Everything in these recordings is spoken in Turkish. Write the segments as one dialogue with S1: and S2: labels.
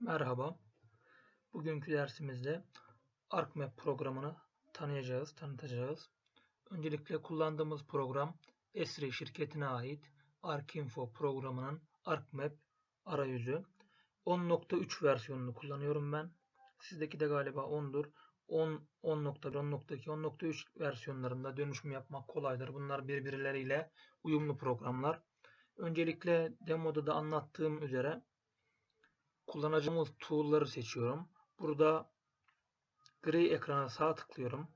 S1: Merhaba. Bugünkü dersimizde ArcMap programını tanıyacağız, tanıtacağız. Öncelikle kullandığımız program Esri şirketine ait ArcInfo programının ArcMap arayüzü. 10.3 versiyonunu kullanıyorum ben. Sizdeki de galiba 10'dur. 10, 10.1, 10.2, 10.3 versiyonlarında dönüşüm yapmak kolaydır. Bunlar birbirleriyle uyumlu programlar. Öncelikle demoda da anlattığım üzere kullanacağımız tool'ları seçiyorum. Burada gri ekrana sağ tıklıyorum.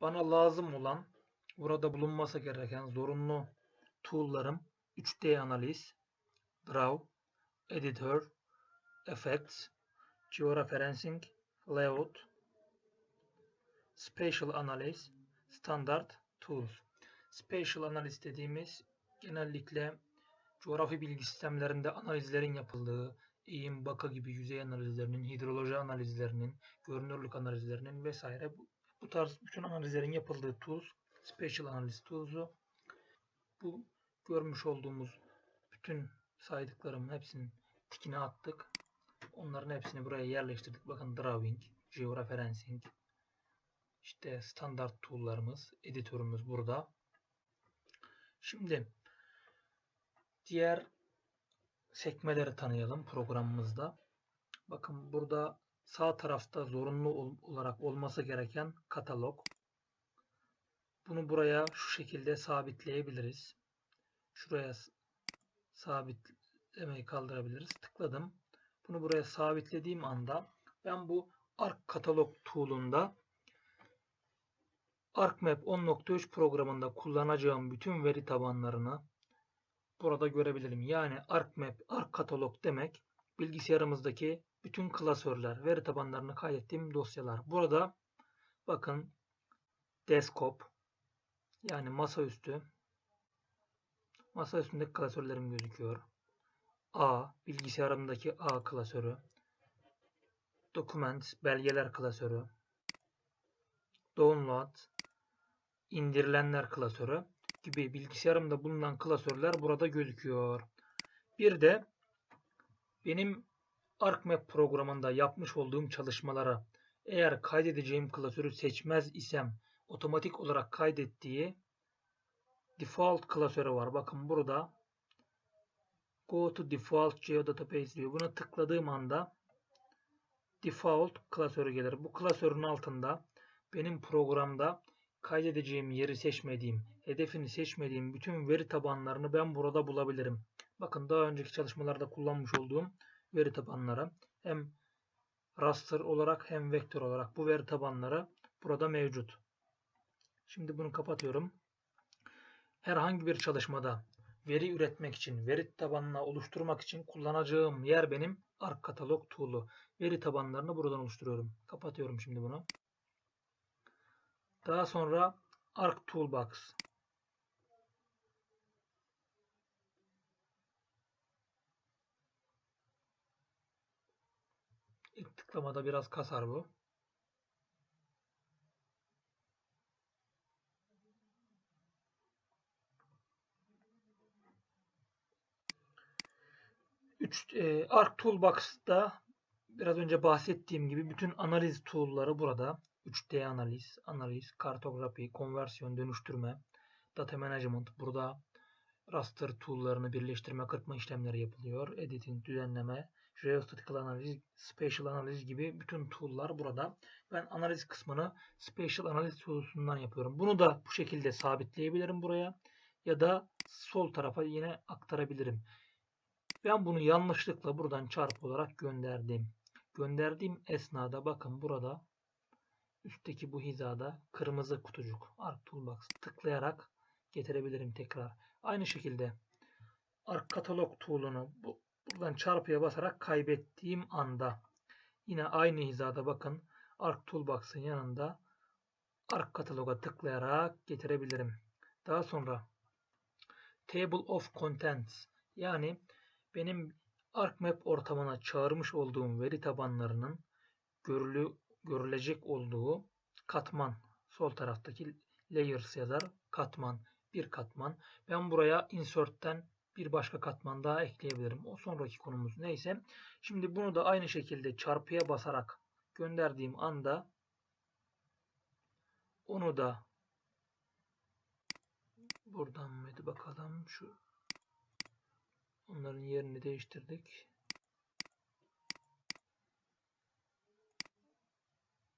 S1: Bana lazım olan burada bulunması gereken zorunlu tool'larım 3D analiz, draw, editor, effects, georeferencing, layout, spatial analysis, standard tools. Spatial analiz dediğimiz genellikle coğrafi bilgi sistemlerinde analizlerin yapıldığı, eğim, baka gibi yüzey analizlerinin, hidroloji analizlerinin, görünürlük analizlerinin vesaire bu, bu tarz bütün analizlerin yapıldığı tools, Spatial Analysis Tools'u. Bu görmüş olduğumuz bütün saydıklarımın hepsinin tikini attık. Onların hepsini buraya yerleştirdik. Bakın Drawing, Georeferencing, işte standart tool'larımız, editörümüz burada. Şimdi diğer sekmeleri tanıyalım programımızda. Bakın burada sağ tarafta zorunlu olarak olması gereken katalog. Bunu buraya şu şekilde sabitleyebiliriz. Şuraya sabitlemeyi kaldırabiliriz. Tıkladım. Bunu buraya sabitlediğim anda ben bu Arc Katalog tool'unda ArcMap 10.3 programında kullanacağım bütün veri tabanlarını burada görebilirim. Yani ArcMap, ArcKatalog demek bilgisayarımızdaki bütün klasörler, veri tabanlarını kaydettiğim dosyalar. Burada bakın desktop yani masaüstü masa üstündeki klasörlerim gözüküyor. A, bilgisayarımdaki A klasörü. Documents, belgeler klasörü. Download, indirilenler klasörü gibi bilgisayarımda bulunan klasörler burada gözüküyor. Bir de benim ArcMap programında yapmış olduğum çalışmalara eğer kaydedeceğim klasörü seçmez isem otomatik olarak kaydettiği default klasörü var. Bakın burada go to default geodatabase diyor. Buna tıkladığım anda default klasörü gelir. Bu klasörün altında benim programda kaydedeceğim yeri seçmediğim, hedefini seçmediğim bütün veri tabanlarını ben burada bulabilirim. Bakın daha önceki çalışmalarda kullanmış olduğum veri tabanları hem raster olarak hem vektör olarak bu veri tabanları burada mevcut. Şimdi bunu kapatıyorum. Herhangi bir çalışmada veri üretmek için, veri tabanına oluşturmak için kullanacağım yer benim Arc Katalog Tool'u. Veri tabanlarını buradan oluşturuyorum. Kapatıyorum şimdi bunu. Daha sonra Arc Toolbox. İlk tıklamada biraz kasar bu. E, Arc Toolbox'ta biraz önce bahsettiğim gibi bütün analiz tool'ları burada. 3D analiz, analiz, kartografi, konversiyon, dönüştürme, data management. Burada raster tool'larını birleştirme, kırpma işlemleri yapılıyor. Editing, düzenleme, geostatistical analiz, spatial analiz gibi bütün tool'lar burada. Ben analiz kısmını spatial analiz tool'sundan yapıyorum. Bunu da bu şekilde sabitleyebilirim buraya ya da sol tarafa yine aktarabilirim. Ben bunu yanlışlıkla buradan çarp olarak gönderdim. Gönderdiğim esnada bakın burada üstteki bu hizada kırmızı kutucuk Arc Toolbox tıklayarak getirebilirim tekrar. Aynı şekilde Arc Katalog tool'unu bu, buradan çarpıya basarak kaybettiğim anda yine aynı hizada bakın Arc Toolbox'ın yanında Arc Katalog'a tıklayarak getirebilirim. Daha sonra Table of Contents yani benim ArcMap ortamına çağırmış olduğum veri tabanlarının görülü görülecek olduğu katman sol taraftaki layers yazar katman bir katman. Ben buraya insert'ten bir başka katman daha ekleyebilirim. O sonraki konumuz neyse. Şimdi bunu da aynı şekilde çarpıya basarak gönderdiğim anda onu da buradan mıydı bakalım şu onların yerini değiştirdik.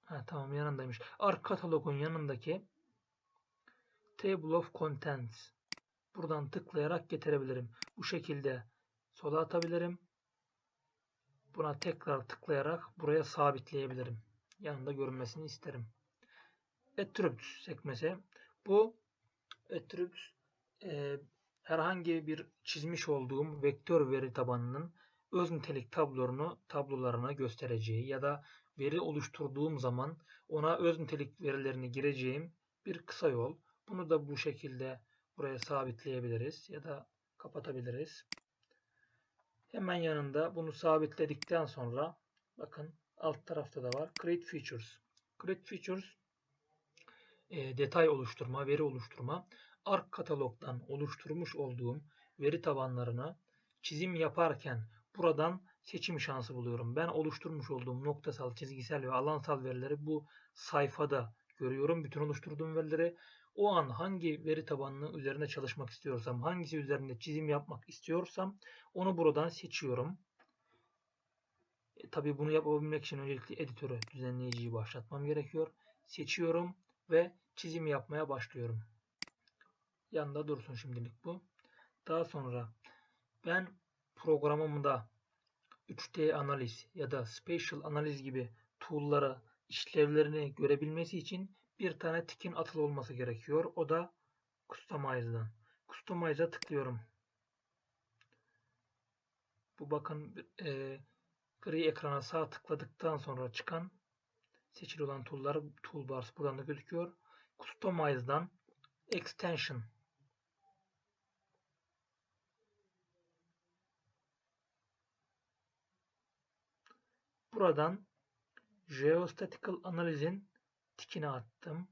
S1: Ha, tamam yanındaymış. Ark katalogun yanındaki Table of Contents buradan tıklayarak getirebilirim. Bu şekilde sola atabilirim. Buna tekrar tıklayarak buraya sabitleyebilirim. Yanında görünmesini isterim. Attributes sekmesi. Bu Attributes e, herhangi bir çizmiş olduğum vektör veri tabanının öz nitelik tablolarını tablolarına göstereceği ya da veri oluşturduğum zaman ona öz nitelik verilerini gireceğim bir kısa yol. Bunu da bu şekilde buraya sabitleyebiliriz ya da kapatabiliriz. Hemen yanında bunu sabitledikten sonra bakın alt tarafta da var. Create Features. Create Features e, detay oluşturma, veri oluşturma. Arc katalogdan oluşturmuş olduğum veri tabanlarına çizim yaparken buradan seçim şansı buluyorum. Ben oluşturmuş olduğum noktasal, çizgisel ve alansal verileri bu sayfada görüyorum. Bütün oluşturduğum verileri o an hangi veri tabanının üzerine çalışmak istiyorsam, hangisi üzerinde çizim yapmak istiyorsam onu buradan seçiyorum. E, tabii bunu yapabilmek için öncelikle editörü, düzenleyiciyi başlatmam gerekiyor. Seçiyorum ve çizim yapmaya başlıyorum. Yanında dursun şimdilik bu. Daha sonra ben programımda 3D analiz ya da spatial analiz gibi tool'lara işlevlerini görebilmesi için bir tane tikin atılı olması gerekiyor. O da Customize'dan. Customize'a tıklıyorum. Bu bakın e, gri ekrana sağ tıkladıktan sonra çıkan seçili olan tool'lar toolbars buradan da gözüküyor. Customize'dan Extension Buradan Geostatical analizin tikini attım.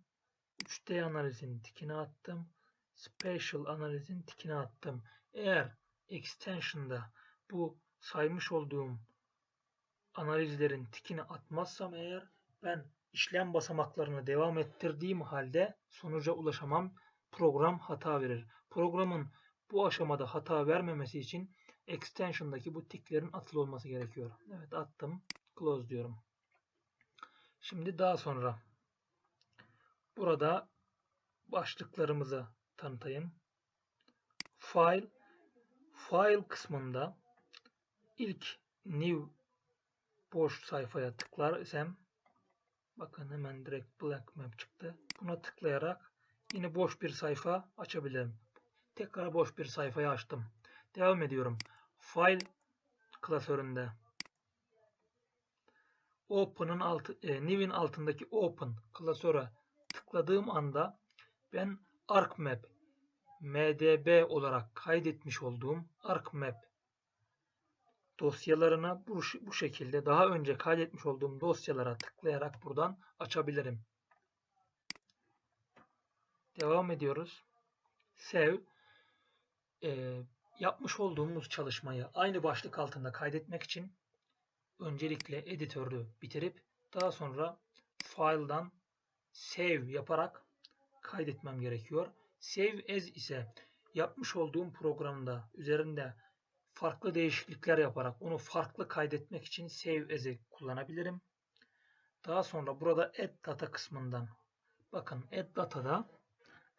S1: 3D analizin tikini attım. Spatial analizin tikini attım. Eğer extension'da bu saymış olduğum analizlerin tikini atmazsam eğer ben işlem basamaklarını devam ettirdiğim halde sonuca ulaşamam. Program hata verir. Programın bu aşamada hata vermemesi için extension'daki bu tiklerin atılı olması gerekiyor. Evet attım. Close diyorum. Şimdi daha sonra burada başlıklarımızı tanıtayım. File File kısmında ilk new boş sayfaya tıklar isem bakın hemen direkt black map çıktı. Buna tıklayarak yine boş bir sayfa açabilirim. Tekrar boş bir sayfayı açtım. Devam ediyorum. File klasöründe Open'ın altı, e, New'in altındaki Open klasöre tıkladığım anda ben ArcMap MDB olarak kaydetmiş olduğum ArcMap dosyalarına bu, bu şekilde daha önce kaydetmiş olduğum dosyalara tıklayarak buradan açabilirim. Devam ediyoruz. Save e, yapmış olduğumuz çalışmayı aynı başlık altında kaydetmek için öncelikle editörü bitirip daha sonra file'dan save yaparak kaydetmem gerekiyor. Save as ise yapmış olduğum programda üzerinde farklı değişiklikler yaparak onu farklı kaydetmek için save as'i kullanabilirim. Daha sonra burada add data kısmından bakın add data'da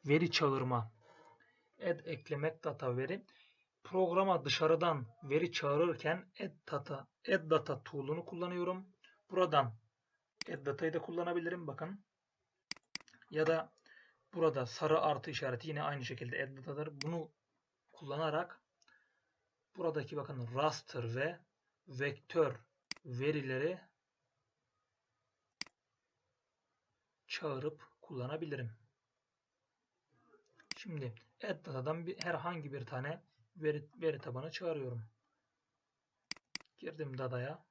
S1: veri çağırma add eklemek data veri programa dışarıdan veri çağırırken add data, add data tool'unu kullanıyorum. Buradan add data'yı da kullanabilirim. Bakın. Ya da burada sarı artı işareti yine aynı şekilde add datadır. Bunu kullanarak buradaki bakın raster ve vektör verileri çağırıp kullanabilirim. Şimdi add datadan bir, herhangi bir tane veri, veri tabanı çağırıyorum. Girdim Dada'ya.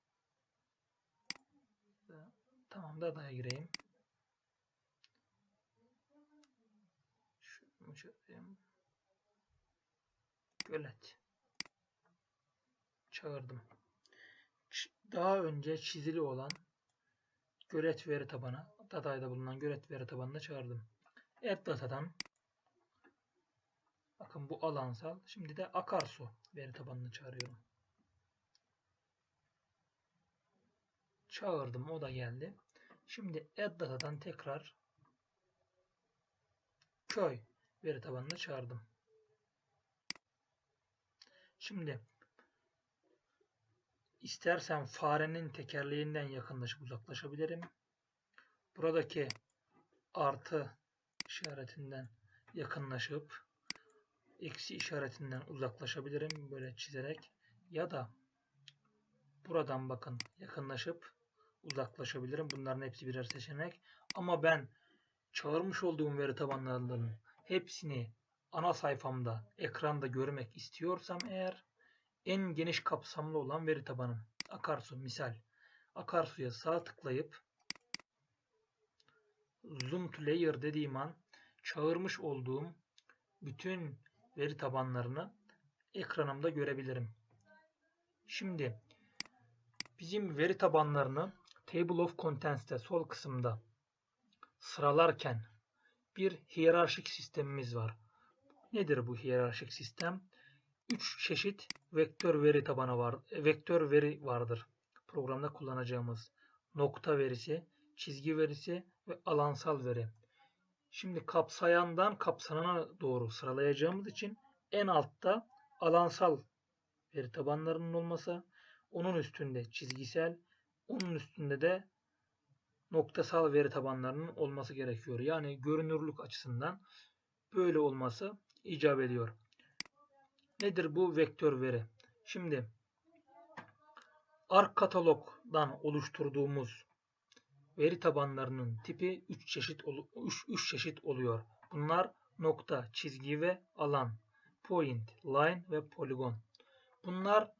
S1: Tamam Dada'ya gireyim. Şunu çağırayım. Gölet. çağırdım. Daha önce çizili olan gölet veri tabanı, Data'da bulunan gölet veri tabanına çağırdım. Add Data'dan bakın bu alansal. Şimdi de akarsu veri tabanını çağırıyorum. Çağırdım. O da geldi. Şimdi Add Data'dan tekrar köy veri tabanını çağırdım. Şimdi istersen farenin tekerleğinden yakınlaşıp uzaklaşabilirim. Buradaki artı işaretinden yakınlaşıp eksi işaretinden uzaklaşabilirim böyle çizerek ya da buradan bakın yakınlaşıp uzaklaşabilirim. Bunların hepsi birer seçenek. Ama ben çağırmış olduğum veri tabanlarının hepsini ana sayfamda ekranda görmek istiyorsam eğer en geniş kapsamlı olan veri tabanım Akarsu misal Akarsu'ya sağ tıklayıp Zoom to Layer dediğim an çağırmış olduğum bütün veri tabanlarını ekranımda görebilirim. Şimdi bizim veri tabanlarını Table of Contents'te sol kısımda sıralarken bir hiyerarşik sistemimiz var. Nedir bu hiyerarşik sistem? 3 çeşit vektör veri tabanı var. Vektör veri vardır. Programda kullanacağımız nokta verisi, çizgi verisi ve alansal veri. Şimdi kapsayandan kapsanana doğru sıralayacağımız için en altta alansal veri tabanlarının olması, onun üstünde çizgisel, onun üstünde de noktasal veri tabanlarının olması gerekiyor. Yani görünürlük açısından böyle olması icap ediyor. Nedir bu vektör veri? Şimdi ARC katalogdan oluşturduğumuz veri tabanlarının tipi 3 çeşit 3 3 çeşit oluyor. Bunlar nokta, çizgi ve alan, point, line ve polygon. Bunlar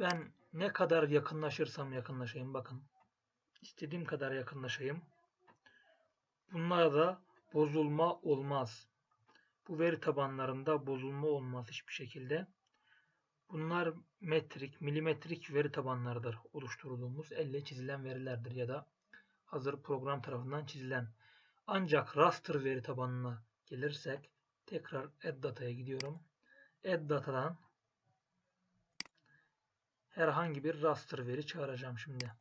S1: ben ne kadar yakınlaşırsam yakınlaşayım bakın. İstediğim kadar yakınlaşayım. Bunlarda bozulma olmaz. Bu veri tabanlarında bozulma olmaz hiçbir şekilde. Bunlar metrik, milimetrik veri tabanlarıdır. Oluşturduğumuz elle çizilen verilerdir ya da hazır program tarafından çizilen. Ancak raster veri tabanına gelirsek tekrar add data'ya gidiyorum. Add data'dan herhangi bir raster veri çağıracağım şimdi.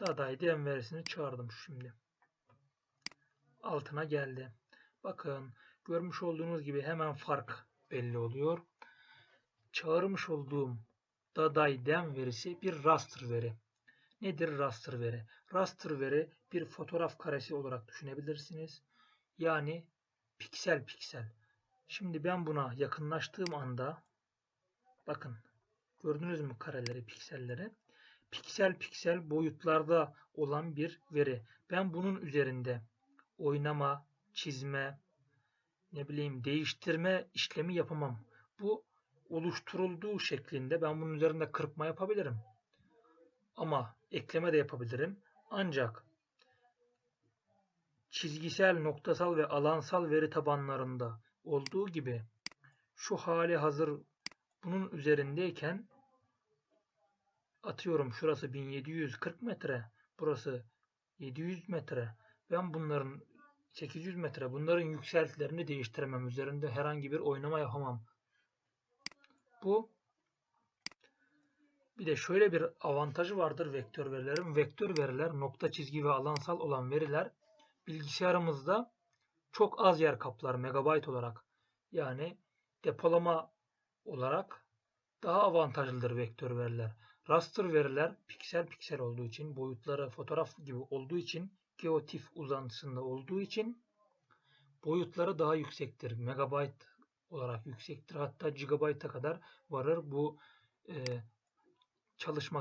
S1: Dada'ydı en verisini çağırdım şimdi. Altına geldi. Bakın görmüş olduğunuz gibi hemen fark belli oluyor. Çağırmış olduğum daday dem verisi bir raster veri. Nedir raster veri? Raster veri bir fotoğraf karesi olarak düşünebilirsiniz. Yani piksel piksel. Şimdi ben buna yakınlaştığım anda bakın gördünüz mü kareleri, pikselleri? Piksel piksel boyutlarda olan bir veri. Ben bunun üzerinde oynama, çizme, ne bileyim değiştirme işlemi yapamam. Bu oluşturulduğu şeklinde ben bunun üzerinde kırpma yapabilirim. Ama ekleme de yapabilirim. Ancak çizgisel, noktasal ve alansal veri tabanlarında olduğu gibi şu hali hazır bunun üzerindeyken atıyorum şurası 1740 metre, burası 700 metre. Ben bunların 800 metre bunların yükseltilerini değiştiremem. Üzerinde herhangi bir oynama yapamam. Bu bir de şöyle bir avantajı vardır vektör verilerin. Vektör veriler nokta çizgi ve alansal olan veriler bilgisayarımızda çok az yer kaplar megabayt olarak. Yani depolama olarak daha avantajlıdır vektör veriler. Raster veriler piksel piksel olduğu için, boyutları fotoğraf gibi olduğu için, geotif uzantısında olduğu için boyutları daha yüksektir. Megabayt olarak yüksektir. Hatta gigabayt'a kadar varır bu e, çalışma